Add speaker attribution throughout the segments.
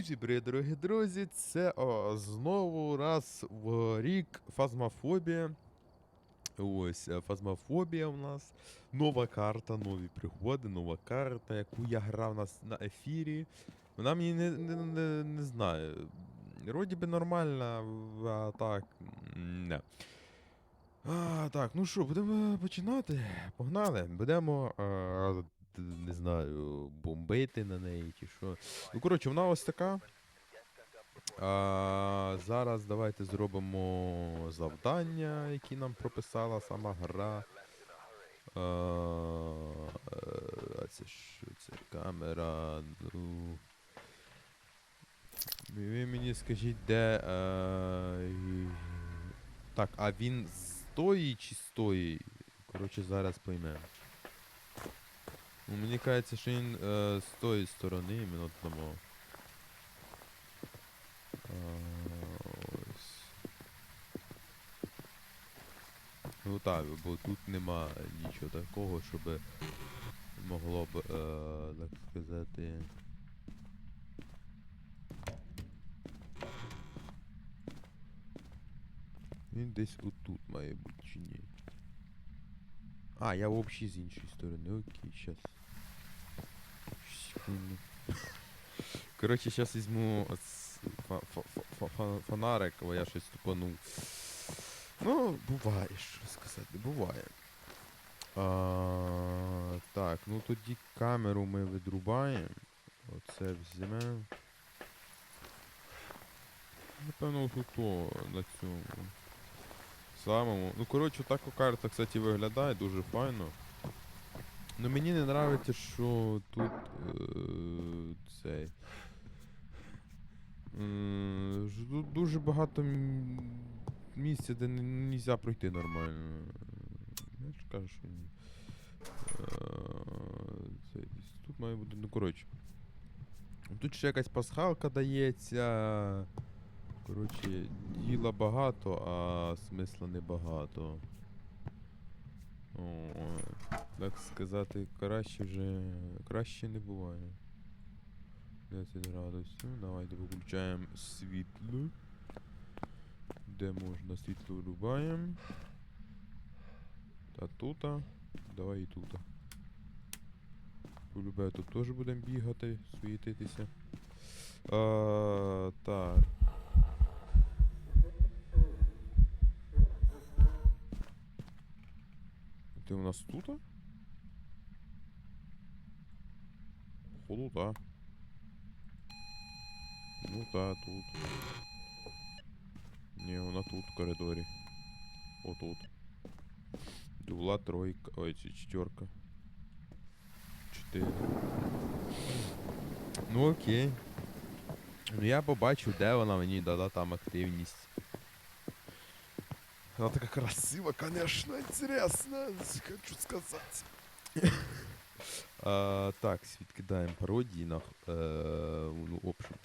Speaker 1: І всі привіт, дорогі друзі! Це о, знову раз в рік фазмофобія. Ось е, фазмофобія у нас. Нова карта, нові пригоди, нова карта, яку я грав на, на ефірі. Вона мені не, не, не, не знаю. Вроді би нормальна, а так. Не. А, так, ну що, будемо починати? Погнали. Будемо. е, д- не знаю, бомбити на неї чи що. Ну, коротше, вона ось така. А, зараз давайте зробимо завдання, які нам прописала сама гра. А, е, це що це камера. Ну. Ви мені скажіть, де. Е, і- так, а він з тої чи з тої? Коротше, зараз поймемо. Ну, мені кажеться, що він е, з тої сторони іменно тому. Ось. Ну так, бо тут нема нічого такого, щоб могло б, е, так сказати. Він десь отут має бути чи ні. А, я взагалі з іншої сторони. Окей, щас. Коротше, зараз візьму фонарик, бо я щось тупанув. Ну, буває, що сказати, буває. А, так, ну тоді камеру ми видрубаємо. Оце візьмемо. Напевно, тут на цьому. Самому. Ну, коротше, так карта, кстати, виглядає дуже файно. Ну мені не подобається, що тут е, цей. Е, тут дуже багато місця, де не можна пройти нормально. Я ж кажу, що ні. Е, тут має бути. Ну, коротше. Тут ще якась пасхалка дається. Коротше, діла багато, а смисла не багато. О, так сказати, краще вже. Краще не буває. 10 градусів. Давайте виключаємо світло. Де можна світло врубаємо. Та тута. Давай і тута. Полюбе, тут теж будемо бігати, суїтитися. А, так. Ти у нас тут? Походу, так. Ну та, тут. Ні, вона тут, в коридорі. Отут. Дула тройка. Ой, чи четверка. Чотири. Ну окей. Ну я побачив, де вона мені дала там активність. Она такая красивая, конечно, интересно, хочу сказать. А, так, відкидаємо пародії на е, ну, общем.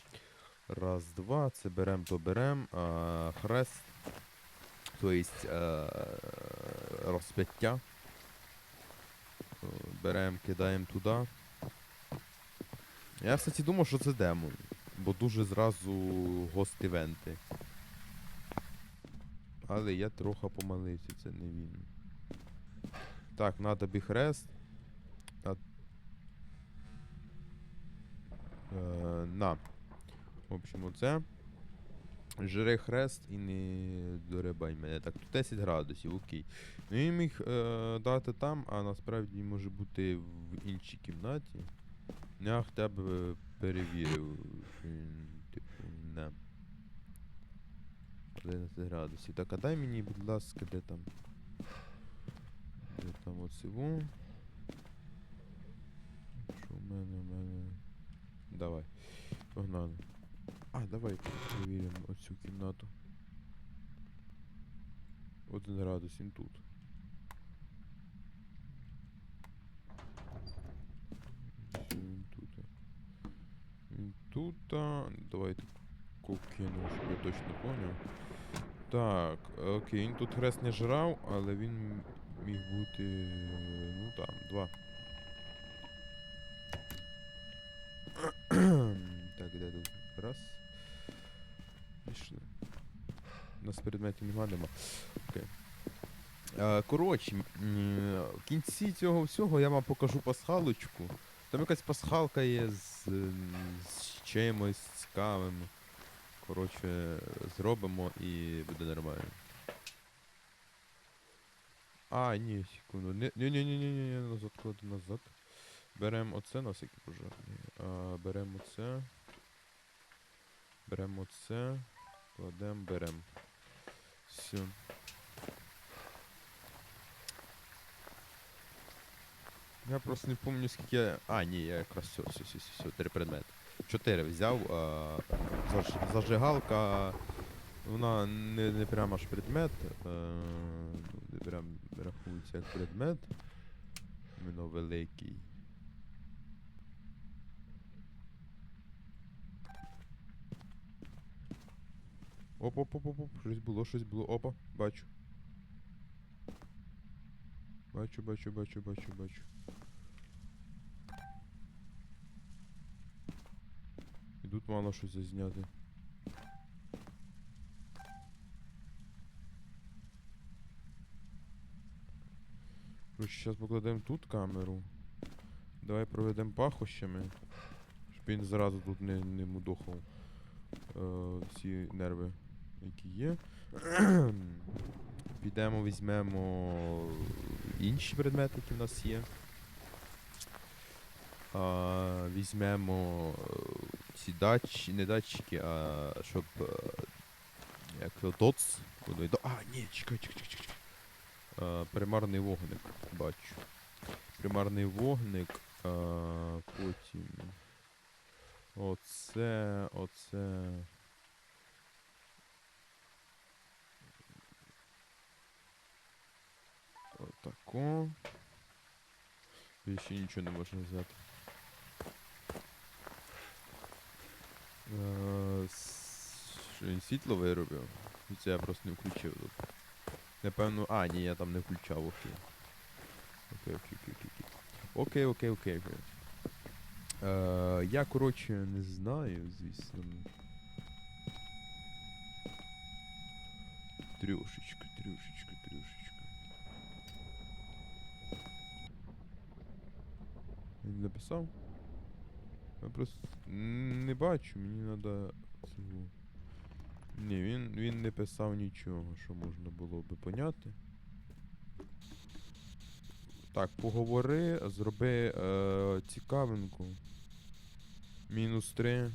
Speaker 1: Раз, два, це берем, то берем. А, хрест. То есть е, розп'яття. Е, Берем, кидаємо туди. Я, кстати, думав, що це демон. Бо дуже зразу гост-івенти. Але я трохи помилився, це не він. Так, надо бі хрест. На. Е, на. В общем, оце. Жри хрест і не дорибай мене. Так, тут 10 градусів, окей. Ну він міг е, дати там, а насправді може бути в іншій кімнаті. Ну, Я хоча б е, перевірив. Типу, не. 11 градусів. Так, а дай мені, будь ласка, де там. Де там оцеву. Що в мене, в мене. Давай. Погнали. А, давай перевіримо оцю кімнату. Один градус, він тут. Він тут. Він тут. Давайте кукину, щоб я точно поняв. Так, окей, він тут хрест не жрав, але він міг бути. Ну там, два. раз. Пішли. У нас предметів нема, нема. Окей. Е, коротше, в кінці цього всього я вам покажу пасхалочку. Там якась пасхалка є з з чимось цікавим. Коротше, зробимо і буде нормально. А, ні, секунду. Ні-ні-ні, назад кладу назад. Беремо оце на всякий пожар. Беремо оце. Беремо оце. Кладемо, беремо. Все. Я просто не пам'ятаю скільки. А, ні, я якраз все, все, все, все, три предмети. Чотири взяв. А, заж, зажигалка. Вона не, не прямо аж предмет. А, не прям рахується як предмет. Іменно великий. Оп, оп, оп, оп, оп, щось було, щось було. Опа, бачу. Бачу, бачу, бачу, бачу, бачу. І тут мало щось зазняти. Короче, зараз покладемо тут камеру. Давай проведемо пахощами. Щоб він зразу тут не, не мудохав е, всі нерви, які є. Підемо, візьмемо інші предмети, які в нас є. А, візьмемо е, ці датчики, не датчики, а щоб. е, Як ТОЦ. А, ні, чекай, чекай, чекай, чекай. А, примарний вогник, бачу. Примарний вогник, а, потім. Оце, оце. Отако. Більше нічого не можна взяти. Е, Що він світло виробив? Це я просто не включив тут. Напевно. А, ні, я там не включав, окей. Окей, окей, окей, окей. Окей, окей, окей, окей. Е, я, коротше, не знаю, звісно. Трюшечка, трюшечка. Він написав? Я просто не бачу, мені треба цього. Ні, він, він не писав нічого, що можна було би поняти. Так, поговори, зроби е, цікавинку. Мінус 3.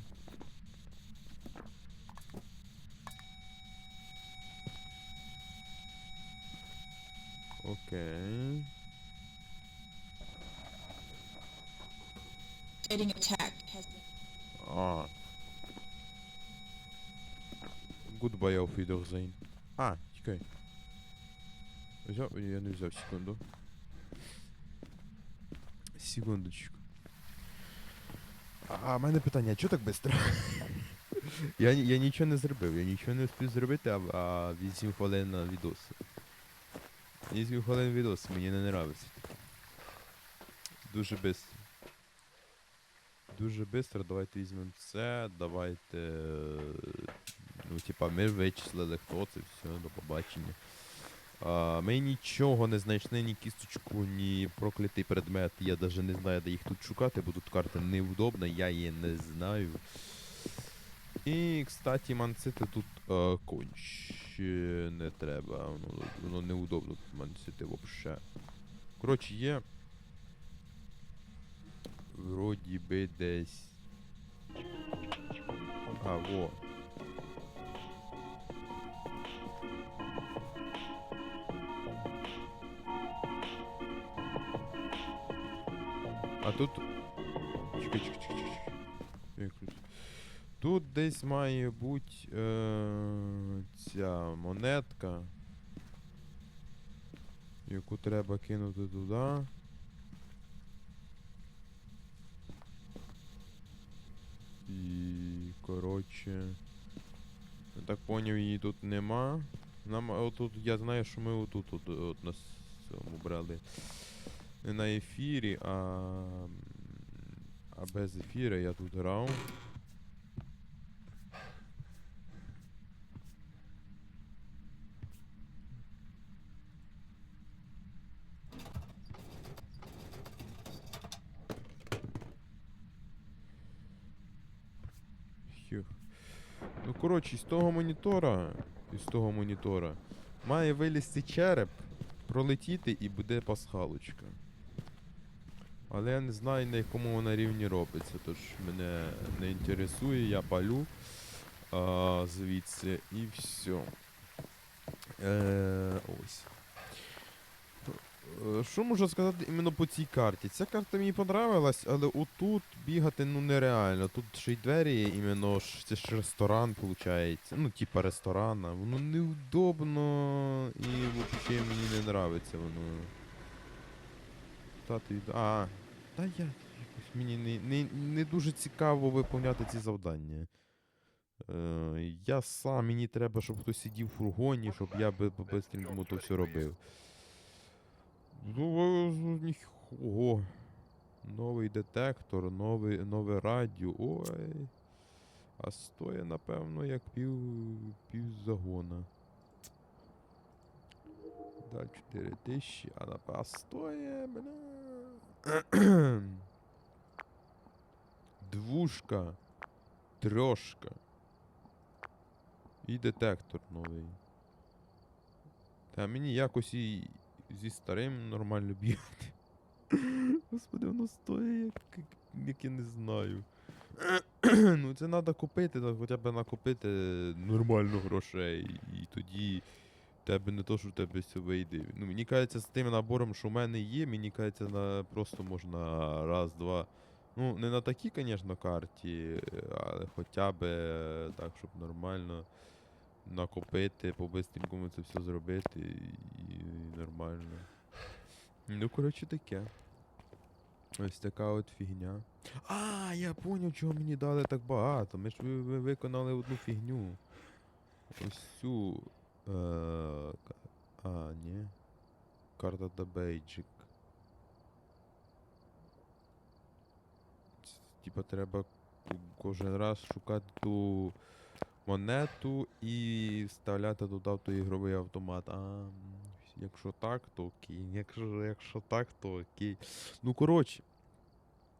Speaker 1: Окей.
Speaker 2: Getting attacked has been
Speaker 1: А. Goodbye, auf Wiedersehen. А, чекай. Взяв? Я не взяв секунду. Секундочку. А, в мене питання, а чого так швидко? я, я нічого не зробив, я нічого не встиг зробити, а, а 8 хвилин на відос. 8 хвилин відос, мені не нравиться. Дуже швидко. Дуже швидко, давайте візьмемо це, давайте. Ну, типа, ми вичислили, хто це, все, до побачення. А, ми нічого не знайшли, ні кісточку, ні проклятий предмет. Я навіть не знаю, де їх тут шукати, бо тут карта невдобна, я її не знаю. І, кстати, манцити тут е, конче не треба. Воно, воно неудобно тут манцити взагалі. Коротше, є. Вроді би десь. А, во. А тут. Чекай, чекай, чекай, чекай. Тут десь має бути е, ця монетка. Яку треба кинути туди. І коротше. Я так поняв, її тут нема. Нам отут, я знаю, що ми отут от, от нас брали. Не на ефірі, а. А без ефіра я тут грав. Ну, коротше, з того монітора, з того монітора має вилізти череп, пролетіти і буде пасхалочка. Але я не знаю, на якому вона рівні робиться, тож мене не інтересує, я палю а, звідси і все. Е, ось. Е, Що можу сказати іменно по цій карті? Ця карта мені понравилась, але отут бігати ну нереально. Тут ще й двері, іменно ж, це ж ресторан, виходить. Ну, типа ресторана. Воно неудобно і взагалі мені не нравиться воно. Та ти. А. Та я якось мені не, не, не дуже цікаво виповняти ці завдання. Е, я сам, мені треба, щоб хтось сидів в фургоні, щоб я би по-бистренькому то все робив. Ну, ого. Новий детектор, новий, нове радіо. Ой. А стоє, напевно, як пів, пів загона. Да, 4 тисячі, а напевно, стоє, бля. Двушка. Трошка. І детектор новий. Та мені якось і зі старим нормально бігати. Господи, воно стоїть, як, як, я не знаю. ну це треба купити, та хоча б накопити нормально грошей. І тоді тебе не то, що в тебе все вийде. Ну, мені кажеться, з тим набором, що в мене є, мені кажеться, на просто можна раз, два. Ну, не на такій, звісно, карті, але хоча б е, так, щоб нормально накопити, по-бистренькому це все зробити і, і нормально. Ну, коротше, таке. Ось така от фігня. А, я поняв, чого мені дали так багато. Ми ж ви, ви виконали одну фігню. Ось цю. Е, а, ні. Карта до бейджик. Типа треба кожен раз шукати ту монету і вставляти туди в той ігровий автомат. А, якщо так, то окей. Якщо, якщо так, то окей. Ну, коротше.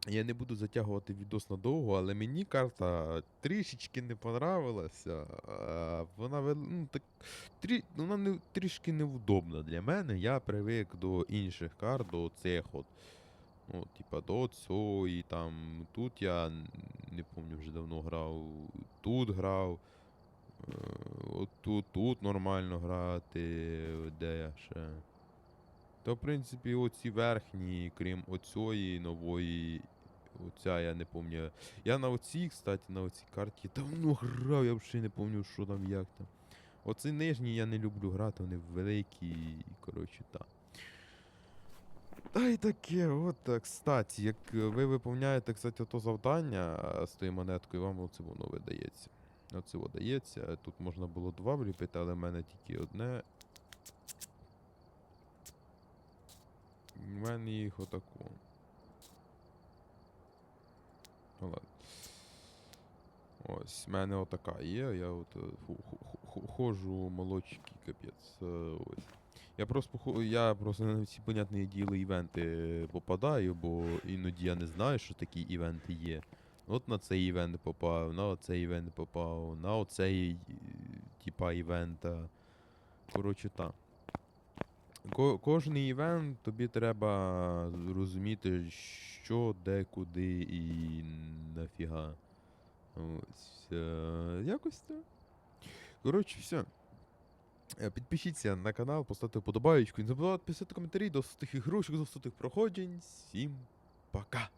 Speaker 1: Я не буду затягувати відос надовго, але мені карта трішечки не понравилася. Вона ну, так, трі, вона не, трішки невдобна для мене. Я привик до інших карт, до цих от. Ну, типа до цього і там. Тут я не пам'ятаю, вже давно грав. Тут грав. Е, тут, тут нормально грати. Де я ще. То, в принципі, оці верхні, крім оцієї нової. Оця я не пам'ятаю. Я на оцій, кстати, на оцій карті давно грав, я взагалі не пам'ятаю, що там, як там. Оці нижні я не люблю грати, вони великі і, коротше, так. Та й таке, от так. Кстати, як ви виповняєте, кстати, то завдання з тою монеткою, вам оце воно видається. Оце дається. Тут можна було два вліпити, але в мене тільки одне. У мене їх отако. Ну ладно. Ось, в мене отака є, я от е, ходжу молодчикий капець. е, Ось. Я просто я просто на ці понятні діли івенти попадаю, бо іноді я не знаю, що такі івенти є. От на цей івент попав, на оцей івент попав, на оцей е, типа івента. Коротше так. Ко- кожний івент тобі треба розуміти, що, де, куди і нафіга. Ось. е, Якось так. Коротше, все. Е, Підпишіться на канал, поставте вподобаєчку. І не забувайте писати коментарі до тих ігрушок, до тих проходжень. Всім пока!